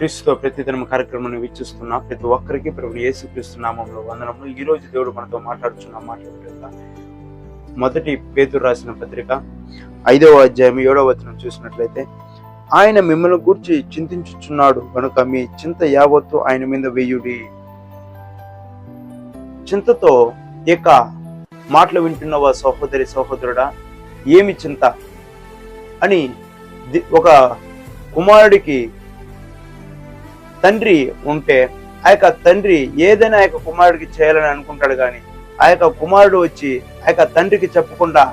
క్రీస్తుతో ప్రతిదినం కార్యక్రమాన్ని వీక్షిస్తున్న ప్రతి ఒక్కరికి ప్రభు యేసుక్రీస్తు నామంలో వందనములు. ఈ రోజు దేవుడు మనతో మాట్లాడుచున్న మాట్లాడుతా మొదటి పేతురు రాసిన పత్రిక ఐదవ అధ్యాయం ఏడవ వచనం చూసినట్లయితే ఆయన మిమ్మల్ని గూర్చి చింతించుచున్నాడు కనుక మీ చింత యావత్తు ఆయన మీద వేయుడి. చింతతో ఇక మాటలు వింటున్నవా సహోదరి సహోదరుడా? ఏమి చింత? అని ది- ఒక కుమారుడికి తండ్రి ఉంటే ఆ యొక్క తండ్రి ఏదైనా ఆ యొక్క కుమారుడికి చేయాలని అనుకుంటాడు కానీ ఆ యొక్క కుమారుడు వచ్చి ఆ యొక్క తండ్రికి చెప్పకుండా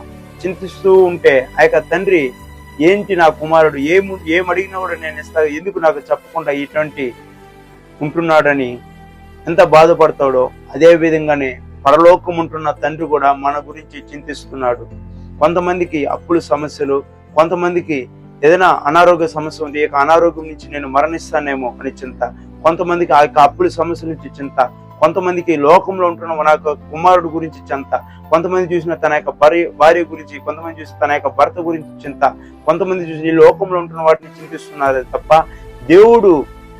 చింతిస్తూ ఉంటే ఆ యొక్క తండ్రి ఏంటి నా కుమారుడు? ఏము ఏం అడిగినా కూడా నేను ఇస్తాను ఎందుకు నాకు చెప్పకుండా ఇటువంటి ఉంటున్నాడని ఎంత బాధపడతాడో అదే విధంగానే పరలోకం ఉంటున్న తండ్రి కూడా మన గురించి చింతిస్తున్నాడు. కొంతమందికి అప్పుల సమస్యలు కొంతమందికి ఏదైనా అనారోగ్య సమస్య ఉంది ఈ యొక్క అనారోగ్యం నుంచి నేను మరణిస్తానేమో అని చింత. కొంతమందికి ఆ యొక్క అప్పుల సమస్య నుంచి చింత. కొంతమందికి లోకంలో ఉంటున్న మన యొక్క కుమారుడు గురించి చింత. కొంతమంది చూసిన తన యొక్క భార్య భార్య గురించి కొంతమంది చూసి తన యొక్క భర్త గురించి చింత. కొంతమంది చూసి ఈ లోకంలో ఉంటున్న వాటిని చింతిస్తున్నారు తప్ప దేవుడు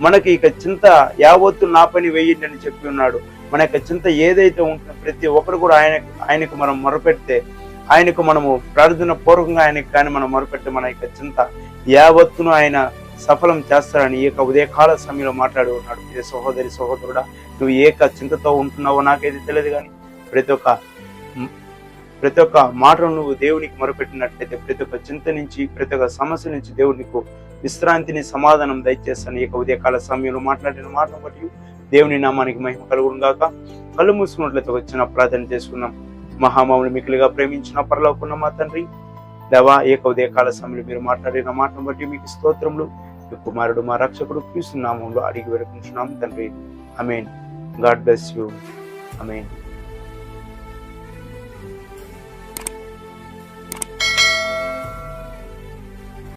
మనకి ఇక చింత యావత్తు నా పని వేయండి అని చెప్పి ఉన్నాడు. మన యొక్క చింత ఏదైతే ఉంటుందో ప్రతి ఒక్కరు కూడా ఆయన ఆయనకు మనం మొరపెడితే ఆయనకు మనము ప్రార్థన పూర్వకంగా ఆయనకు కానీ మనం మొరపెట్టి మన యొక్క చింత యావత్తును ఆయన సఫలం చేస్తారని ఈ యొక్క ఉదయకాల సమయంలో మాట్లాడు ఉన్నాడు. ఏ సహోదరి సహోదరుడా నువ్వు ఏక చింతతో ఉంటున్నావో నాకైతే తెలియదు కానీ ప్రతి ఒక్క ప్రతి ఒక్క మాటను నువ్వు దేవునికి మొరపెట్టినట్లయితే ప్రతి ఒక్క చింత నుంచి ప్రతి ఒక్క సమస్య నుంచి దేవుడు నీకు విశ్రాంతిని సమాధానం దయచేస్తాను. ఈ యొక్క ఉదయకాల సమయంలో మాట్లాడిన మాటను బట్టి దేవుని నామానికి మహిమ కలుగును గాక. కళ్ళు మూసుకున్నట్లయితే వచ్చిన ప్రార్థన చేసుకున్నాం మహామౌని మిక్కులుగా ప్రేమించిన పరలోకున్న మా తండ్రి దేవా ఏక ఉదయకాల సమయంలో మీరు మాట్లాడిన మాటను బట్టి మీకు స్తోత్రములు. మీ కుమారుడు మా రక్షకుడు క్రీస్తు నామంలో అడిగి వేడుకుంటున్నాం తండ్రి. Amen God bless you. Amen